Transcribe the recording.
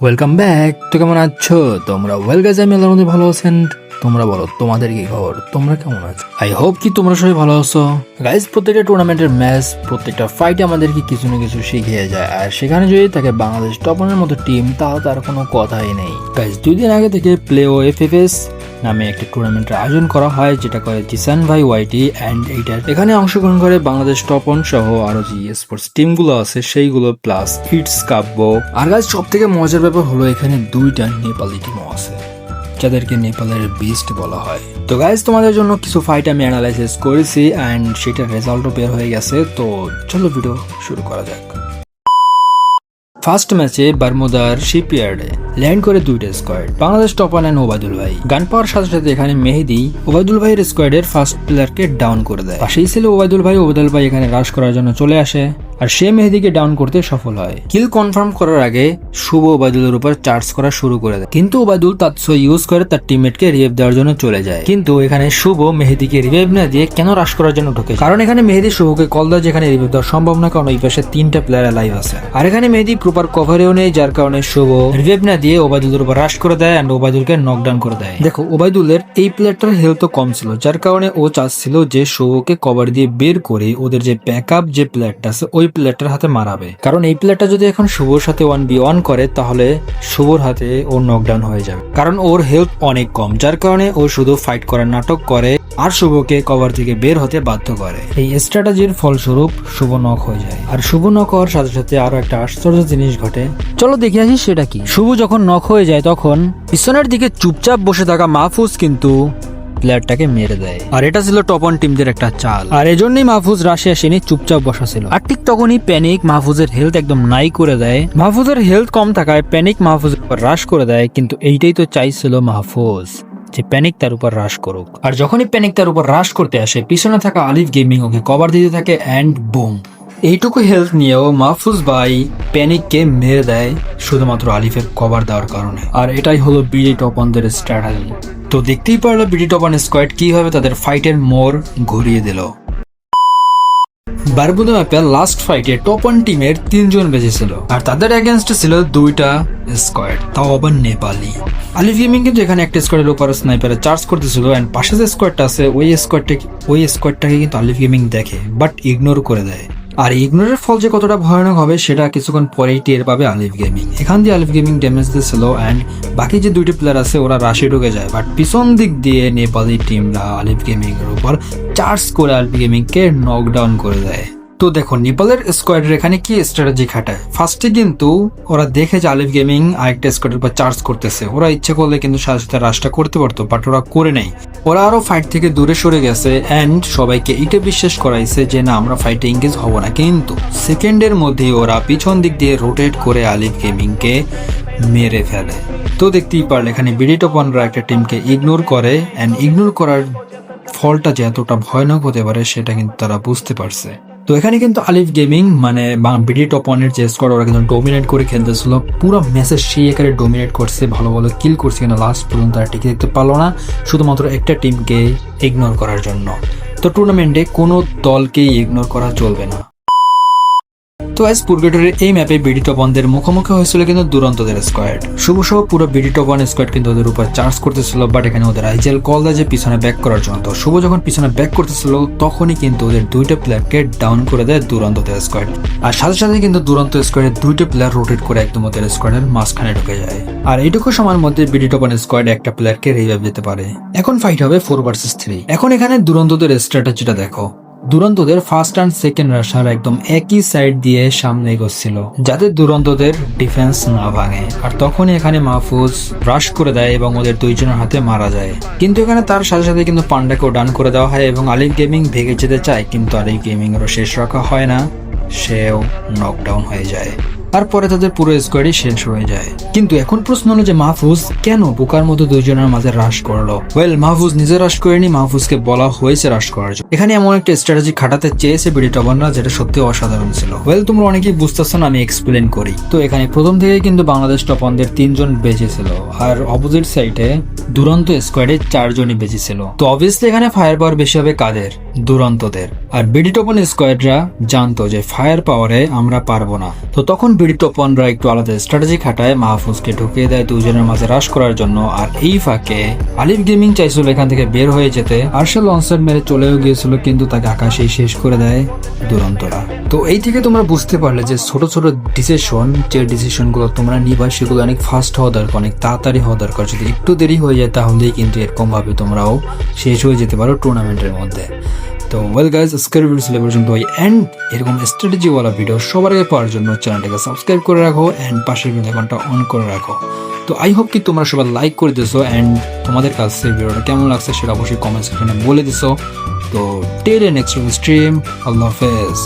Welcome back তো কেমন আছো? তোমরা ওয়েল গাইজ আমি আল্লাহর মধ্যে ভালো আছেন। তোমরা বলো, তোমাদের কি খবর? তোমরা কেমন আছো? আই হোপ কি তোমরা সবাই ভালো আছো। গাইজ প্রত্যেকটা টুর্নামেন্টের ম্যাচ প্রত্যেকটা ফাইটে আমাদেরকে কিছু না কিছু শিখিয়ে যায়। আর সেখানে যদি থাকে বাংলাদেশ টপনের মতো টিম তাহলে তার কোনো কথাই নেই। গাইজ দুই দিন আগে থেকে play O F F S নামে একটি টুর্নামেন্টের আয়োজন করা হয়, যেটা করে জিসান ভাই, ওয়াইটি অ্যান্ড এইটার। এখানে অংশগ্রহণ করে বাংলাদেশ টপন সহ আরও যে স্পোর্টস টিমগুলো আছে, সেইগুলো প্লাস ইটস কাব্য আর গাছ সব থেকে মজার ব্যাপার হলো এখানে দুইটা নেপালি টিমও আছে, যাদেরকে নেপালের বিস্ট বলা হয়। তো গাইজ তোমাদের জন্য কিছু ফাইট আমি অ্যানালাইসিস করেছি অ্যান্ড সেটার রেজাল্টও বের হয়ে গেছে। তো চলো ভিডিও শুরু করা যাক। ফার্স্ট ম্যাচে বারমুদার শিপইয়ার্ডে ল্যান্ড করে দুইটা স্কোয়াড। বাংলাদেশ টপার নেন ওবায়দুল ভাই। গান পাওয়ার সাথে সাথে এখানে মেহেদি ওবায়দুল ভাইয়ের স্কোয়াডের ফার্স্ট প্লেয়ারকে ডাউন করে দেয়। সেই ছেলে ওবায়দুল ভাই ওবায়দুল ভাই এখানে রাশ করার জন্য চলে আসে। আর সে মেহেদিকে ডাউন করতে সফল হয়। কিল কনফার্ম করার আগে শুভ ওবায়দুলের উপর চার্জ করা শুরু করে দেয়। কিন্তু ওবায়দুল তাৎস ইউজ করে তার টিমমেটকে রিভাইভ দেওয়ার জন্য চলে যায়। কিন্তু এখানে শুভ মেহেদিকে রিভাইভ না দিয়ে কেন রাশ করার জন্য ঢোকে কারণ এখানে মেহেদি শুভকে কল দেয় যেখানে রিভাইভ দেওয়া সম্ভব না কারণ ওই পাশে তিনটা প্লেয়ার লাইভ আছে। আর এখানে মেহেদি প্রপার কভারেও নেই, যার কারণে শুভ রিভাইভ না দিয়ে ওবায়দুলের উপর রাশ করে দেয় এন্ড ওবায়দুলকে নকডাউন করে দেয়। দেখো, ওবায়দুলের এই প্লেয়ারটার হেলথ তো কম ছিল, যার কারণে ও চাচ্ছিল যে শুভকে কভার দিয়ে বের করে ওদের যে ব্যাকআপ যে প্লেয়ারটা আছে, ওই প্লেয়ারটার হাতে মারাবে। কারণ এই প্লেয়ারটা যদি এখন শুভর সাথে ওয়ান বি ওয়ান করে, তাহলে শুভর হাতে ওর নকডাউন হয়ে যাবে। কারণ ওর হেলথ অনেক কম, যার কারণে ও শুধু ফাইট করার নাটক করে, আর শুভকে কভার থেকে বের হতে বাধ্য করে। এই স্ট্র্যাটেজির ফলস্বরূপ শুভ নক হয়ে যায়। আর শুভ নক হওয়ার সাথে সাথে আরও একটা আশ্চর্য জিনিস ঘটে। চলো দেখে আসি সেটা কি। শুভ যখন নক হয়ে যায়, তখন পিছনের দিকে চুপচাপ বসে থাকা মাহফুজ কিন্তু প্লেয়ারটাকে মেরে দেয়। আর এটা ছিল টপন টিমদের একটা চাল। আর এজন্যই মাহফুজ রাশে আসেনি চুপচাপ বসা ছিল আর ঠিক তখনই প্যানিক মাহফুজের হেলথ একদম নাই করে দেয়। মাহফুজের হেলথ কম থাকায় প্যানিক মাহফুজের উপর রাশ করে দেয় কিন্তু এইটাই তো চাইছিল মাহফুজ যে প্যানিক তার উপর রাশ করুক। আর যখনই প্যানিক তার উপর রাশ করতে আসে পিছনে থাকা আলিফ গেমিং ওকে কভার দিতে থাকে অ্যান্ড বুম এইটুকু হেলথ নিয়েও মাহফুজ ভাই প্যানিককে মেরে দেয় শুধুমাত্র আলিফের কভার দেওয়ার কারণে। আর এটাই হলো বিডি টপনদের স্ট্র্যাটেজি তো দেখতেই পারল বিডি টপন স্কোয়াড কীভাবে তাদের ফাইটের মোড় ঘুরিয়ে দিল। বারবুদা ম্যাপে লাস্ট ফাইটে টপ ওয়ান টিমের তিনজন বেঁচেছিল। আর তাদের এগেনস্টে ছিল দুইটা স্কোয়াড তাও আবার নেপালি। আলিফ গেমিং কিন্তু এখানে একটা স্কোয়াডের উপর স্নাইপারে চার্জ করতেছিল এন্ড পাশে যে স্কোয়াডটা আছে, ওই স্কোয়াডটা ওই স্কোয়াডটাকে কিন্তু আলিফ গেমিং দেখে বাট ইগনোর করে দেয়। আর ইগনোরের ফল যে কতটা ভয়ানক হবে সেটা কিছুক্ষণ পরেই টের পাবে আলিফ গেমিং। এখান দিয়ে আলিফ গেমিং ড্যামেজ দিয়েছিল অ্যান্ড বাকি যে দুইটি প্লেয়ার আছে, ওরা রাশে ঢুকে যায়। বাট পিছন দিক দিয়ে নেপালি টিমরা আলিফ গেমিং এর উপর চার্জ করে আলিফ গেমিংকে নকডাউন করে দেয়। তো দেখো নেপালের স্কোয়াডের এখানে কি স্ট্র্যাটেজি খাটায়? ফার্স্টে কিন্তু ওরা দেখে যে আলিফ গেমিং আরেকটা স্কোয়াডের উপর চার্জ করতেছে। ওরা ইচ্ছে করলে কিন্তু সাথে সাথে রাশটা করতে পারতো বাট ওরা করে নেই। ওরা আরও ফাইট থেকে দূরে সরে গেছে অ্যান্ড সবাইকে এটা বিশ্বাস করাইছে যে না, আমরা ফাইটে এঙ্গেজ হব না। কিন্তু সেকেন্ডের মধ্যেই ওরা পিছন দিক দিয়ে রোটেট করে আলিফ গেমিংকে মেরে ফেলে। তো দেখতেই পারলে এখানে বিডি টপনরা একটা টিমকে ইগনোর করে অ্যান্ড ইগনোর করার ফলটা যে এতটা ভয়ানক হতে পারে, সেটা কিন্তু তারা বুঝতে পারছে। তো এখানে কিন্তু আলিফ গেমিং মানে বিডি টপ ওয়ানের যে স্কোয়াড ওরা কিন্তু ডোমিনেট করে খেলতেছিল। পুরো ম্যাচের সেই একারে ডোমিনেট করছে, ভালো ভালো কিল করছে কিন্তু লাস্ট পর্যন্ত তারা টিকে দেখতে পারল না। শুধুমাত্র একটা টিমকে ইগনোর করার জন্য। তো টুর্নামেন্টে কোনো দলকেই ইগনোর করা চলবে না। তো আজ পুরগেটরের এই ম্যাপে বিডি টপনদের মুখোমুখি হয়েছিল কিন্তু দুরন্তদের স্কোয়াড শুভ সহ পুরো বিডি টপন স্কোয়াড কিন্তু ওদের উপর চার্জ করতেছিল বাট এখানে ওদের আইজেল কল দেয় যে পিছনে ব্যাক করার জন্য, তো শুভ যখন পিছনে ব্যাক করতেছিল, তখনই কিন্তু ওদের দুইটা প্লেয়ারকে ডাউন করে দেয় দুরন্তদের স্কোয়াড আর সাথে সাথে কিন্তু দুরন্ত স্কোয়াডের দুইটা প্লেয়ার রোটেট করে একদম ওদের স্কোয়াডের মাঝখানে ঢুকে যায়। আর এইটুকু সময়ের মধ্যে বিডি টপন স্কোয়াড একটা প্লেয়ারকে রিভাইভ দিতে পারে। এখন ফাইট হবে ফোর ভার্সেস থ্রি এখন এখানে দুরন্তদের স্ট্র্যাটেজিটা দেখো। দুরন্তদের ফার্স্ট অ্যান্ড সেকেন্ড রাশার একদম একই সাইড দিয়ে সামনে এগোচ্ছিল, যাতে দুরন্তদের ডিফেন্স না ভাঙে। আর তখনই এখানে মাহফুজ রাশ করে দেয় এবং ওদের দুইজনের হাতে মারা যায়। কিন্তু এখানে তার সাথে সাথে কিন্তু পান্ডাকেও ডান করে দেওয়া হয় এবং আলিফ গেমিং ভেঙে যেতে চায়, কিন্তু আলিফ গেমিং এরও শেষ রাখা হয় না, সেও নকডাউন হয়ে যায়। তারপরে তাদের পুরো স্কোয়াডই শেষ হয়ে যায়। কিন্তু এখন প্রশ্ন হলো যে মাহফুজ কেন বোকার মতো দুইজনের মাঝে হ্রাস করল? ওয়েল মাহফুজ নিজে হ্রাস করেনি, মাহফুজকে বলা হয়েছে হ্রাস করার জন্য। এখানে এমন একটা স্ট্র্যাটেজি খাটাতে চেয়েছে বিডি টবানরা যেটা সত্যি অসাধারণ ছিল। ওয়েল তোমরা অনেকেই বুঝতেছো না, আমি এক্সপ্লেন করি। তো এখানে প্রথম থেকেই কিন্তু বাংলাদেশ টপনদের তিনজন বেঁচে ছিল, আর অপোজিট সাইডে দুরন্ত স্কোয়াডে চারজনই বেঁচে ছিল। তো অবভিয়াসলি এখানে ফায়ার পাওয়ার বেশি হবে কাদের? দুরন্তদের। আর বিডি টপন স্কোয়াডরা জানতো যে ফায়ার পাওয়ারে আমরা পারব না। তো তখন বিডি তপনরা একটু আলাদা স্ট্র্যাটেজি খাটায় মাহফুজকে ঢুকিয়ে দেয় দুজনের মাঝে রাশ করার জন্য। আর এই ফাঁকে আলিফ গেমিং চাইছিল এখান থেকে বের হয়ে যেতে। আরশাল লনসেট মেরে চলেও গিয়েছিল, কিন্তু তাকে আকাশেই শেষ করে দেয় দুরন্তরা। তো এই থেকে তোমরা বুঝতে পারলে যে ছোট ছোট ডিসিশন যে ডিসিশনগুলো তোমরা নিবা, সেগুলো অনেক ফাস্ট হওয়া দরকার, অনেক তাড়াতাড়ি হওয়া দরকার। যদি একটু দেরি হয়ে যায়, তাহলেই কিন্তু এরকম ভাবে তোমরাও শেষ হয়ে যেতে পারো টুর্নামেন্টের মধ্যে। তো ওয়েল গাইজ আজকের ভিডিও ছিল পর্যন্ত। এন্ড এরকম স্ট্র্যাটেজিওয়ালা ভিডিও সবার আগে পাওয়ার জন্য চ্যানেলটাকে সাবস্ক্রাইব করে রাখো অ্যান্ড পাশের বেল আইকনটা অন করে রাখো। তো আই হোপ কি তোমরা সবাই লাইক করে দিছো অ্যান্ড তোমাদের কাছে ভিডিওটা কেমন লাগছে সেটা অবশ্যই কমেন্ট সেকশনে বলে দিছো। তো টেল নেক্সট স্ট্রিম আল্লাহ হাফেজ।